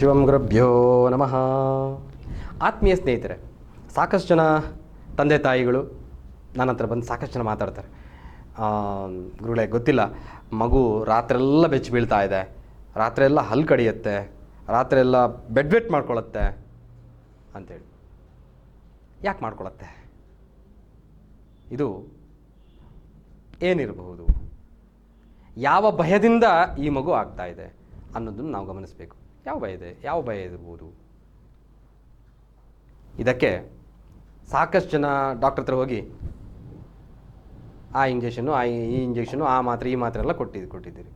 ಶಿವಂ ಗುರುಭ್ಯೋ ನಮಃ. ಆತ್ಮೀಯ ಸ್ನೇಹಿತರೆ, ಸಾಕಷ್ಟು ಜನ ತಂದೆ ತಾಯಿಗಳು ನನ್ನ ಹತ್ರ ಬಂದು ಸಾಕಷ್ಟು ಜನ ಮಾತಾಡ್ತಾರೆ. ಗುರುಗಳೇ, ಗೊತ್ತಿಲ್ಲ. ಮಗು ರಾತ್ರೆಲ್ಲ ಬೆಚ್ಚಿ ಬೀಳ್ತಾ ಇದೆ. ರಾತ್ರಿಯೆಲ್ಲ ಹಲ್ಲು ಕಡಿಯುತ್ತೆ. ರಾತ್ರಿಯೆಲ್ಲ ಬೆಡ್ ವೆಟ್ ಮಾಡ್ಕೊಳತ್ತೆ ಅಂತೇಳಿ. ಯಾಕೆ ಮಾಡ್ಕೊಳತ್ತೆ? ಇದು ಏನಿರಬಹುದು? ಯಾವ ಭಯದಿಂದ ಈ ಮಗು ಆಗ್ತಾ ಇದೆ ಅನ್ನೋದನ್ನು ನಾವು ಗಮನಿಸಬೇಕು. ಯಾವ ಭಯ ಇದೆ? ಯಾವ ಭಯ ಇರ್ಬೋದು ಇದಕ್ಕೆ ಸಾಕಷ್ಟು ಜನ ಡಾಕ್ಟರ್ ಹತ್ರ ಹೋಗಿ ಆ ಇಂಜೆಕ್ಷನು ಆ ಈ ಇಂಜೆಕ್ಷನು ಆ ಮಾತ್ರೆ, ಈ ಮಾತ್ರೆ ಎಲ್ಲ ಕೊಟ್ಟಿದ್ದು ಕೊಟ್ಟಿದ್ದೀರಿ.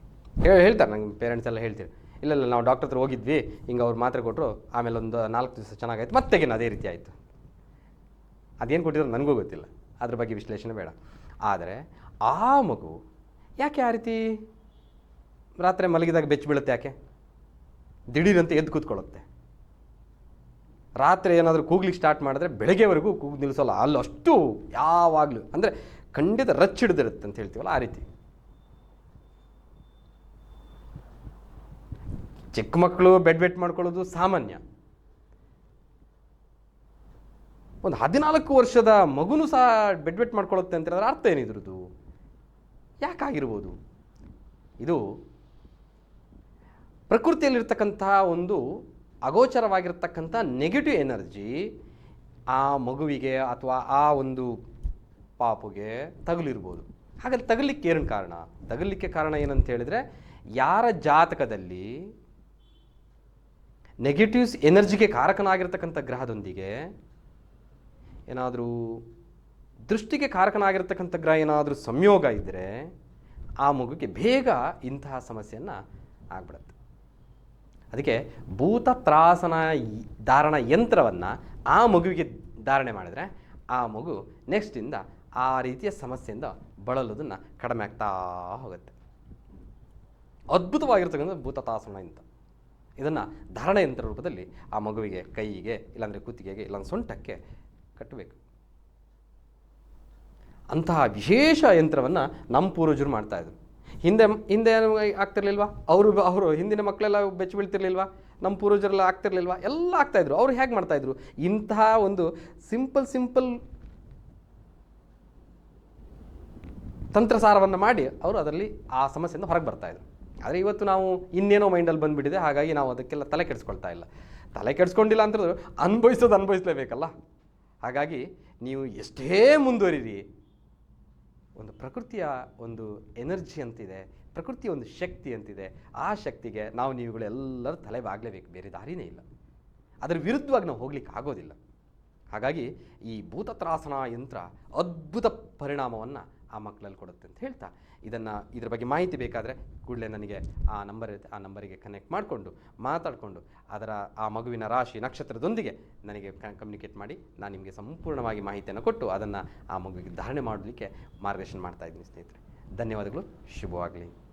ಹೇಳಿ ಹೇಳ್ತಾರೆ ನಂಗೆ ಪೇರೆಂಟ್ಸ್ ಎಲ್ಲ ಹೇಳ್ತೀರಿ. ಇಲ್ಲ ಇಲ್ಲ, ನಾವು ಡಾಕ್ಟರ್ ಹತ್ರ ಹೋಗಿದ್ವಿ, ಹಿಂಗೆ ಅವ್ರು ಮಾತ್ರೆ ಕೊಟ್ಟರು ಆಮೇಲೆ ಒಂದು ನಾಲ್ಕು ದಿವಸ ಚೆನ್ನಾಗಾಯ್ತು ಮತ್ತೆಗೇನು ಅದೇ ರೀತಿ ಆಯಿತು. ಅದೇನು ಕೊಟ್ಟಿದ್ರು ನನಗೂ ಗೊತ್ತಿಲ್ಲ. ಅದ್ರ ಬಗ್ಗೆ ವಿಶ್ಲೇಷಣೆ ಬೇಡ. ಆದರೆ ಆ ಮಗು ಯಾಕೆ ಆ ರೀತಿ ರಾತ್ರಿ ಮಲಗಿದಾಗ ಬೆಚ್ಚ ಬೀಳುತ್ತೆ ಯಾಕೆ? ದಿಢೀರಂತ ಎದ್ದು ಕೂತ್ಕೊಳ್ಳುತ್ತೆ. ರಾತ್ರಿ ಏನಾದರೂ ಕೂಗ್ಲಿಕ್ಕೆ ಸ್ಟಾರ್ಟ್ ಮಾಡಿದ್ರೆ ಬೆಳಗ್ಗೆವರೆಗೂ ಕೂಗು ನಿಲ್ಲಿಸೋಲ್ಲ ಅಲ್ಲಿ ಅಷ್ಟು ಯಾವಾಗಲೂ. ಅಂದರೆ ಖಂಡಿತ ರಚ್ಚಿಡ್ದಿರುತ್ತೆ ಅಂತ ಹೇಳ್ತೀವಲ್ಲ ಆ ರೀತಿ. ಚಿಕ್ಕ ಮಕ್ಕಳು ಬೆಡ್ ಬೆಟ್ ಮಾಡ್ಕೊಳ್ಳೋದು ಸಾಮಾನ್ಯ. ಒಂದು ಹದಿನಾಲ್ಕು ವರ್ಷದ ಮಗುನು ಸಹ ಬೆಡ್ ಬೆಟ್ ಮಾಡ್ಕೊಳ್ಳುತ್ತೆ ಅಂತ ಹೇಳಿದ್ರೆ ಅರ್ಥ ಏನಿದ್ರದು ಯಾಕಾಗಿರ್ಬೋದು? ಇದು ಪ್ರಕೃತಿಯಲ್ಲಿರ್ತಕ್ಕಂತಹ ಒಂದು ಅಗೋಚರವಾಗಿರ್ತಕ್ಕಂಥ ನೆಗೆಟಿವ್ ಎನರ್ಜಿ ಆ ಮಗುವಿಗೆ ಅಥವಾ ಆ ಒಂದು ಪಾಪುಗೆ ತಗುಲಿರ್ಬೋದು. ಹಾಗಾದ್ರೆ ತಗಲಿಕ್ಕೆ ಏನು ಕಾರಣ? ತಗಲಿಕ್ಕೆ ಕಾರಣ ಏನಂತ ಹೇಳಿದರೆ ಯಾರ ಜಾತಕದಲ್ಲಿ ನೆಗೆಟಿವ್ಸ್ ಎನರ್ಜಿಗೆ ಕಾರಕನಾಗಿರ್ತಕ್ಕಂಥ ಗ್ರಹದೊಂದಿಗೆ ಏನಾದರೂ ದೃಷ್ಟಿಗೆ ಕಾರಕನಾಗಿರ್ತಕ್ಕಂಥ ಗ್ರಹ ಏನಾದರೂ ಸಂಯೋಗ ಇದ್ದರೆ ಆ ಮಗುಗೆ ಬೇಗ ಇಂತಹ ಸಮಸ್ಯೆಯನ್ನು ಆಗ್ಬಿಡುತ್ತೆ. ಅದಕ್ಕೆ ಭೂತ ತ್ರಾಸನ ಧಾರಣ ಯಂತ್ರವನ್ನು ಆ ಮಗುವಿಗೆ ಧಾರಣೆ ಮಾಡಿದರೆ ಆ ಮಗು ನೆಕ್ಸ್ಟಿಂದ ಆ ರೀತಿಯ ಸಮಸ್ಯೆಯಿಂದ ಬಳಲೋದನ್ನು ಕಡಿಮೆ ಆಗ್ತಾ ಹೋಗುತ್ತೆ. ಅದ್ಭುತವಾಗಿರ್ತಕ್ಕಂಥ ಭೂತತಾಸನ ಅಂತ ಇದನ್ನು ಧಾರಣ ಯಂತ್ರ ರೂಪದಲ್ಲಿ ಆ ಮಗುವಿಗೆ ಕೈಗೆ ಇಲ್ಲಾಂದರೆ ಕುತ್ತಿಗೆಗೆ ಇಲ್ಲಾಂದ್ರೆ ಸೊಂಟಕ್ಕೆ ಕಟ್ಟಬೇಕು. ಅಂತಹ ವಿಶೇಷ ಯಂತ್ರವನ್ನು ನಮ್ಮ ಪೂರ್ವಜರು ಮಾಡ್ತಾಯಿದ್ರು ಹಿಂದೆ ಹಿಂದೆ ಆಗ್ತಿರ್ಲಿಲ್ವಾ? ಅವರು ಅವರು ಹಿಂದಿನ ಮಕ್ಕಳೆಲ್ಲ ಬೆಚ್ಚ ಬೀಳ್ತಿರ್ಲಿಲ್ವಾ? ನಮ್ಮ ಪೂರ್ವಜರೆಲ್ಲ ಆಗ್ತಿರ್ಲಿಲ್ವಾ? ಎಲ್ಲ ಆಗ್ತಾಯಿದ್ರು. ಅವ್ರು ಹೇಗೆ ಮಾಡ್ತಾಯಿದ್ರು? ಇಂತಹ ಒಂದು ಸಿಂಪಲ್ ಸಿಂಪಲ್ ತಂತ್ರಸಾರವನ್ನು ಮಾಡಿ ಅವರು ಅದರಲ್ಲಿ ಆ ಸಮಸ್ಯೆಯಿಂದ ಹೊರಗೆ ಬರ್ತಾಯಿದ್ರು. ಆದರೆ ಇವತ್ತು ನಾವು ಇನ್ನೇನೋ ಮೈಂಡಲ್ಲಿ ಬಂದುಬಿಟ್ಟಿದೆ. ಹಾಗಾಗಿ ನಾವು ಅದಕ್ಕೆಲ್ಲ ತಲೆ ಕೆಡಿಸ್ಕೊಳ್ತಾ ಇಲ್ಲ. ತಲೆ ಕೆಡಿಸ್ಕೊಂಡಿಲ್ಲ ಅಂತಂದ್ರೆ ಅನುಭವಿಸೋದು ಅನುಭವಿಸಲೇಬೇಕಲ್ಲ? ಹಾಗಾಗಿ ನೀವು ಎಷ್ಟೇ ಮುಂದುವರಿರಿ. ಒಂದು ಪ್ರಕೃತಿಯ ಒಂದು ಎನರ್ಜಿ ಅಂತಿದೆ, ಪ್ರಕೃತಿಯ ಒಂದು ಶಕ್ತಿ ಅಂತಿದೆ, ಆ ಶಕ್ತಿಗೆ ನಾವು ನೀವುಗಳೆಲ್ಲರೂ ತಲೆ ಬಾಗಲೇಬೇಕು ಬೇರೆ ದಾರಿನೇ ಇಲ್ಲ. ಅದರ ವಿರುದ್ಧವಾಗಿ ನಾವು ಹೋಗ್ಲಿಕ್ಕೆ ಆಗೋದಿಲ್ಲ. ಹಾಗಾಗಿ ಈ ಭೂತತ್ರಾಸನ ಯಂತ್ರ ಅದ್ಭುತ ಪರಿಣಾಮವನ್ನು ಆ ಮಕ್ಕಳಲ್ಲಿ ಕೊಡುತ್ತೆ ಅಂತ ಹೇಳ್ತಾ. ಇದನ್ನು ಇದ್ರ ಬಗ್ಗೆ ಮಾಹಿತಿ ಬೇಕಾದರೆ ಕೂಡಲೇ ನನಗೆ ಆ ನಂಬರ್ ಇರುತ್ತೆ ಆ ನಂಬರಿಗೆ ಕನೆಕ್ಟ್ ಮಾಡಿಕೊಂಡು, ಮಾತಾಡಿಕೊಂಡು, ಅದರ ಆ ಮಗುವಿನ ರಾಶಿ ನಕ್ಷತ್ರದೊಂದಿಗೆ ನನಗೆ ಕಮ್ಯುನಿಕೇಟ್ ಮಾಡಿ, ನಾನು ನಿಮಗೆ ಸಂಪೂರ್ಣವಾಗಿ ಮಾಹಿತಿಯನ್ನು ಕೊಟ್ಟು ಅದನ್ನು ಆ ಮಗುವಿಗೆ ಧಾರಣೆ ಮಾಡಲಿಕ್ಕೆ ಮಾರ್ಗದರ್ಶನ ಮಾಡ್ತಾ ಇದ್ದೀನಿ ಸ್ನೇಹಿತರೆ. ಧನ್ಯವಾದಗಳು, ಶುಭವಾಗಲಿ.